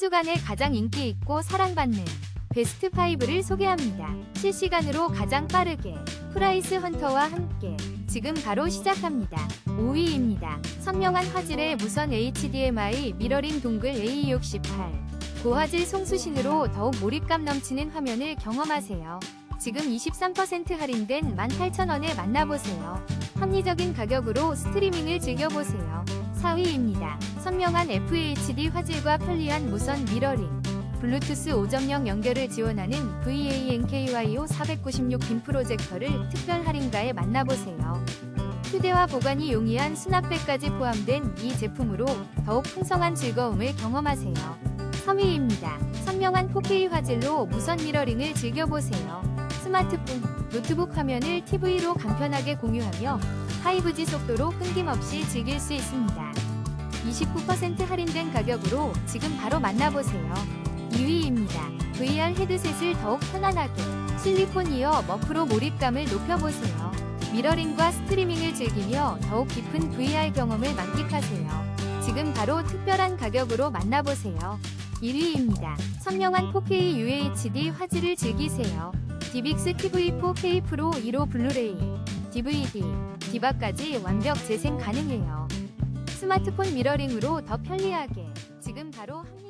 주간에 가장 인기 있고 사랑받는 베스트 5를 소개합니다. 실시간으로 가장 빠르게 프라이스 헌터와 함께 지금 바로 시작합니다. 5위입니다. 선명한 화질의 무선 HDMI 미러링 동글 A68 고화질 송수신으로 더욱 몰입감 넘치는 화면을 경험하세요. 지금 23% 할인된 18,000원에 만나보세요. 합리적인 가격으로 스트리밍을 즐겨보세요. 4위입니다. 선명한 FHD 화질과 편리한 무선 미러링 블루투스 5.0 연결을 지원하는 VANKYO 496빔 프로젝터를 특별 할인가에 만나보세요. 휴대와 보관이 용이한 수납백까지 포함된 이 제품으로 더욱 풍성한 즐거움을 경험하세요. 3위입니다. 선명한 4K 화질로 무선 미러링을 즐겨보세요. 스마트폰, 노트북 화면을 TV로 간편하게 공유하며 5G 속도로 끊김없이 즐길 수 있습니다. 29% 할인된 가격으로 지금 바로 만나보세요. 2위입니다. VR 헤드셋을 더욱 편안하게 실리콘 이어 머프로 몰입감을 높여보세요. 미러링과 스트리밍을 즐기며 더욱 깊은 VR 경험을 만끽하세요. 지금 바로 특별한 가격으로 만나보세요. 1위입니다. 선명한 4K UHD 화질을 즐기세요. 디빅스 TV 4K 프로 1호 블루레이, DVD, 디바까지 완벽 재생 가능해요. 스마트폰 미러링으로 더 편리하게 지금 바로 합니다.